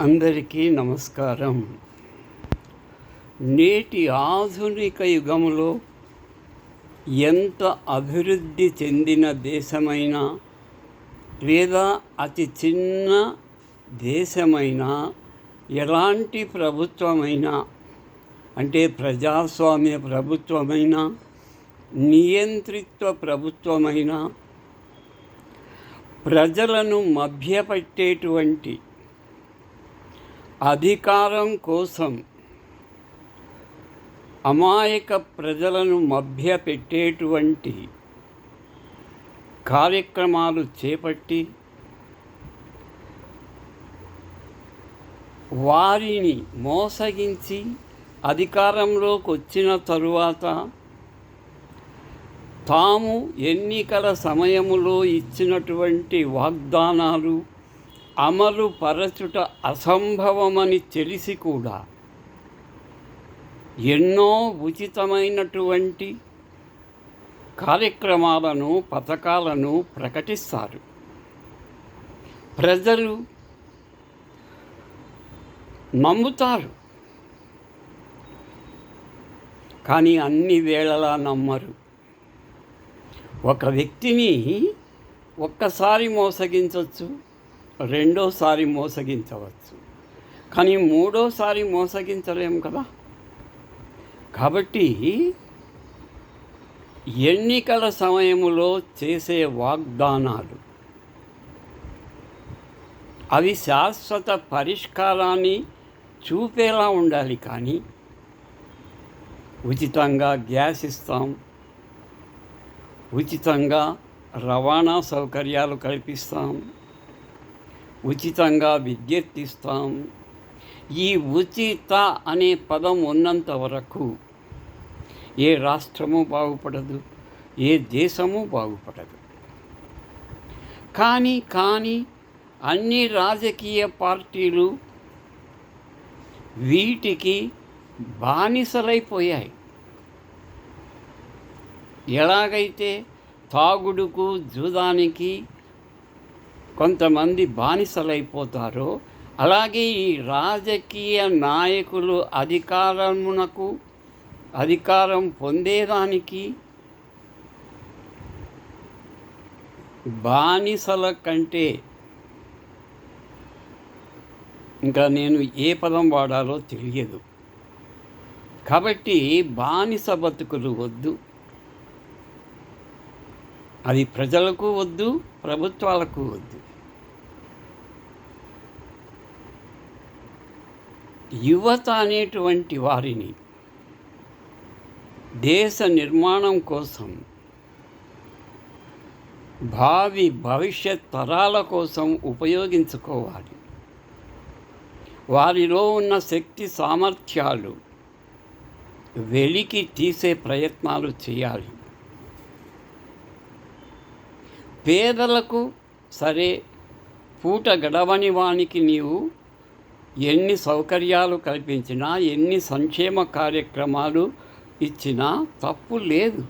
అందరికీ నమస్కారం. నేటి ఆధునిక యుగంలో ఎంత అభివృద్ధి చెందిన దేశమైనా లేదా అతి చిన్న దేశమైనా ఎలాంటి ప్రభుత్వమైనా అంటే ప్రజాస్వామ్య ప్రభుత్వమైనా నియంత్రిత్వ ప్రభుత్వమైనా ప్రజలను మభ్యపెట్టేటువంటి అధికారం కోసం అమాయక ప్రజలను మభ్యపెట్టేటువంటి కార్యక్రమాలు చేపట్టి వారిని మోసగించి అధికారంలోకి వచ్చిన తరువాత తాము ఎన్నికల సమయములో ఇచ్చినటువంటి వాగ్దానాలు అమలు పరచుట అసంభవమని తెలిసి కూడా ఎన్నో ఉచితమైనటువంటి కార్యక్రమాలను పథకాలను ప్రకటిస్తారు. ప్రజలు నమ్ముతారు. కానీ అన్ని వేళలా నమ్మరు. ఒక వ్యక్తిని ఒక్కసారి మోసగించవచ్చు రెండోసారి మోసగించవచ్చు. కానీ మూడోసారి మోసగించలేము కదా? కాబట్టి ఎన్నికల సమయంలో చేసే వాగ్దానాలు అవి శాశ్వత పరిష్కారాన్ని చూపేలా ఉండాలి కానీ ఉచితంగా గ్యాస్ ఇస్తాం ఉచితంగా రవాణా సౌకర్యాలు కల్పిస్తాం ఉచితంగా విజ్ఞప్తిస్తాం. ఈ ఉచిత అనే పదం ఉన్నంత వరకు ఏ రాష్ట్రము బాగుపడదు ఏ దేశము బాగుపడదు. కానీ కానీ అన్ని రాజకీయ పార్టీలు వీటికి బానిసలైపోయాయి. ఎలాగైతే తాగుడుకు జూదానికి కొంతమంది బానిసలైపోతారో. అలాగే ఈ రాజకీయ నాయకులు అధికారమునకు అధికారం పొందేదానికి బానిసల కంటే ఇంకా నేను ఏ పదం వాడాలో తెలియదు. కాబట్టి బానిస బతుకులు వద్దు. అది ప్రజలకు వద్దు ప్రభుత్వాలకు వద్దు. యువత అనేటువంటి వారిని దేశ నిర్మాణం కోసం భావి భవిష్యత్ తరాల కోసం ఉపయోగించుకోవాలి. వారిలో ఉన్న శక్తి సామర్థ్యాలు వెలికి తీసే ప్రయత్నాలు చేయాలి. పేదలకు సరే పూట గడవని వానికి నీవు ఎన్ని సౌకర్యాలు కల్పించినా ఎన్ని సంక్షేమ కార్యక్రమాలు ఇచ్చినా తప్పు లేదు.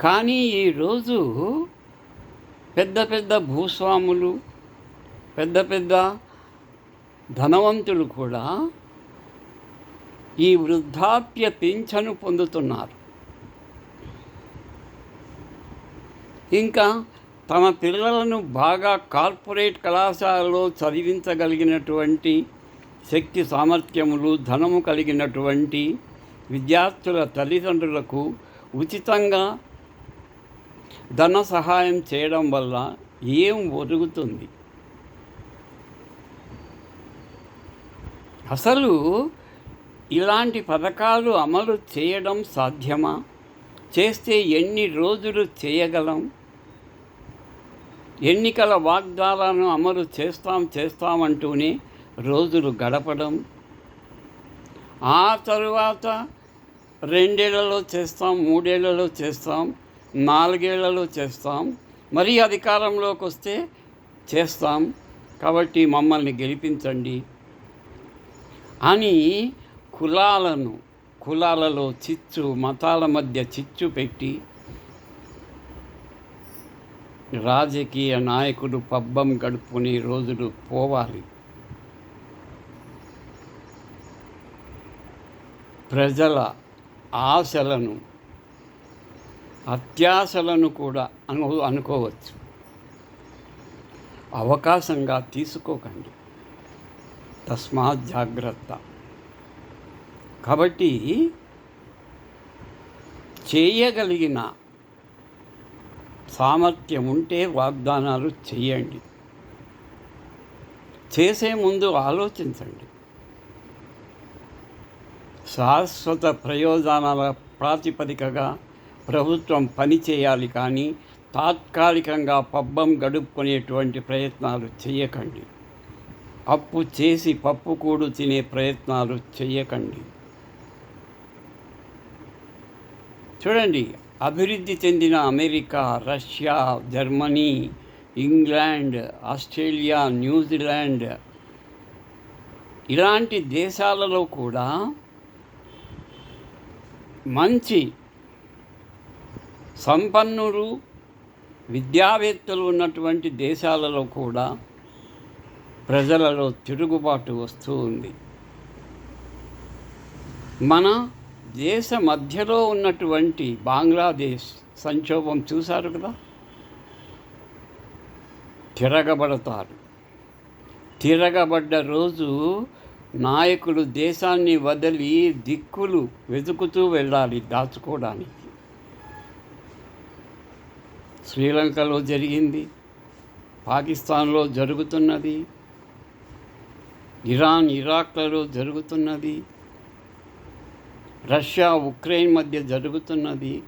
కానీ ఈరోజు పెద్ద పెద్ద భూస్వాములు పెద్ద పెద్ద ధనవంతులు కూడా ఈ వృద్ధాప్య పింఛను పొందుతున్నారు. ఇంకా తమ పిల్లలను బాగా కార్పొరేట్ కళాశాలలో చదివించగలిగినటువంటి శక్తి సామర్థ్యములు ధనము కలిగినటువంటి విద్యార్థుల తల్లిదండ్రులకు ఉచితంగా ధన సహాయం చేయడం వల్ల ఏం ఒరుగుతుంది అసలు ఇలాంటి పథకాలు అమలు చేయడం సాధ్యమా? చేస్తే ఎన్ని రోజులు చేయగలం? ఎన్నికల వాగ్దానాలను అమలు చేస్తాం చేస్తామంటూనే రోజులు గడపడం. ఆ తరువాత రెండేళ్ళలో చేస్తాం మూడేళ్ళలో చేస్తాం నాలుగేళ్ళలో చేస్తాం. మరీ అధికారంలోకి వస్తే చేస్తాం. కాబట్టి మమ్మల్ని గెలిపించండి అని కులాలను కులాలలో చిచ్చు మతాల మధ్య చిచ్చు పెట్టి రాజకీయ నాయకుడు పబ్బం గడుపుకునే రోజులు పోవాలి. ప్రజల ఆశలను అత్యాశలను కూడా అను అనుకోవచ్చు. అవకాశంగా తీసుకోకండి. తస్మాత్ జాగ్రత్త. కాబట్టి చేయగలిగిన సామర్థ్యం ఉంటే వాగ్దానాలు చేయండి. చేసే ముందు ఆలోచించండి. శాశ్వత ప్రయోజనాల ప్రాతిపదికగా ప్రభుత్వం పని చేయాలి కానీ తాత్కాలికంగా పబ్బం గడుపుకునేటువంటి ప్రయత్నాలు చేయకండి. అప్పు చేసి పప్పు కూడు తినే ప్రయత్నాలు చేయకండి. చూడండి అభివృద్ధి చెందిన America Russia Germany England Australia New Zealand Zealand దేశాలలో కూడా మంచి సంపన్నులు విద్యావేత్తలు ఉన్నటువంటి దేశాలలో కూడా ప్రజలలో తిరుగుబాటు వస్తూ ఉంది. మన దేశ మధ్యలో ఉన్నటువంటి బంగ్లాదేశ్ సంక్షోభం చూశారు కదా? తిరగబడతారు. తిరగబడ్డ రోజు నాయకులు దేశాన్ని వదిలి దిక్కులు వెతుకుతూ వెళ్ళాలి దాచుకోవడానికి. శ్రీలంకలో జరిగింది పాకిస్తాన్లో జరుగుతున్నది ఇరాన్ ఇరాక్లలో జరుగుతున్నది రష్యా ఉక్రెయిన్ మధ్య జరుగుతున్నది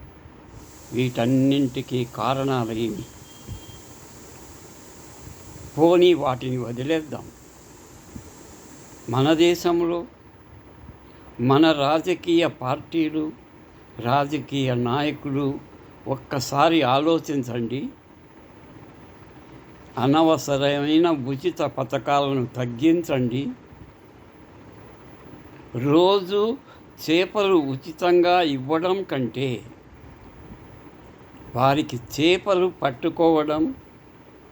వీటన్నింటికీ కారణాలు ఏమి పోనీ వాటిని వదిలేద్దాం. మన దేశంలో మన రాజకీయ పార్టీలు రాజకీయ నాయకులు ఒక్కసారి ఆలోచించండి. అనవసరమైన ఉచిత పథకాలను తగ్గించండి. రోజు చేపలు ఉచితంగా ఇవ్వడం కంటే వారికి చేపలు పట్టుకోవడం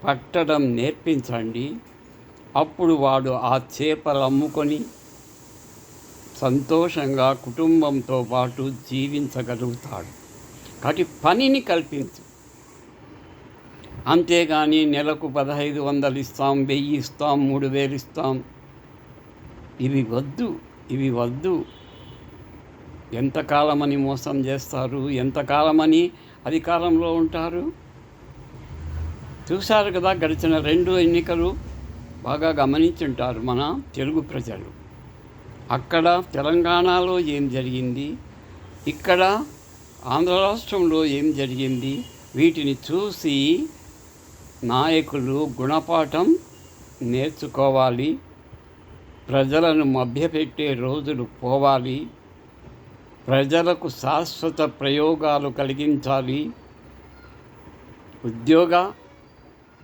పట్టడం నేర్పించండి. అప్పుడు వాడు ఆ చేపలు అమ్ముకొని సంతోషంగా కుటుంబంతో పాటు జీవించగలుగుతాడు. కాబట్టి పనిని కల్పించు. అంతేగాని నెలకు పదహైదు వందలు ఇస్తాం వెయ్యి ఇస్తాం మూడు వేలు ఇస్తాం. ఇవి వద్దు ఇవి వద్దు. ఎంతకాలమని మోసం చేస్తారు? ఎంతకాలమని అధికారంలో ఉంటారు? చూశారు కదా గడిచిన రెండు ఎన్నికలు బాగా గమనించుంటారు మన తెలుగు ప్రజలు. అక్కడ తెలంగాణలో ఏం జరిగింది? ఇక్కడ ఆంధ్ర రాష్ట్రంలో ఏం జరిగింది? వీటిని చూసి నాయకులు గుణపాఠం నేర్చుకోవాలి. ప్రజలను మభ్యపెట్టే రోజులు పోవాలి. ప్రజలకు శాశ్వత ప్రయోగాలు కలిగించాలి. ఉద్యోగ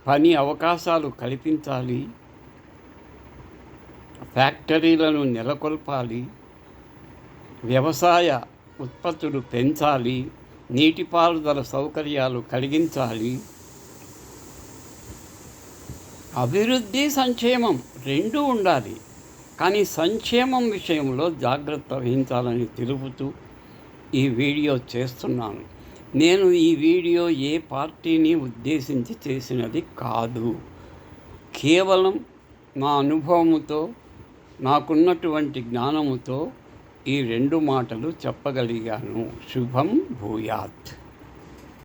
పని అవకాశాలు కల్పించాలి. ఫ్యాక్టరీలను నెలకొల్పాలి. వ్యవసాయ ఉత్పత్తులు పెంచాలి. నీటిపారుదల సౌకర్యాలు కలిగించాలి. అభివృద్ధి సంక్షేమం రెండూ ఉండాలి. కానీ సంక్షేమం విషయంలో జాగ్రత్త వహించాలని తెలుపుతూ ఈ వీడియో చేస్తున్నాను. నేను ఈ వీడియో ఏ పార్టీని ఉద్దేశించి చేసినది కాదు. కేవలం నా అనుభవముతో నాకున్నటువంటి జ్ఞానముతో ఈ రెండు మాటలు చెప్పగలిగాను. శుభం భూయాత్.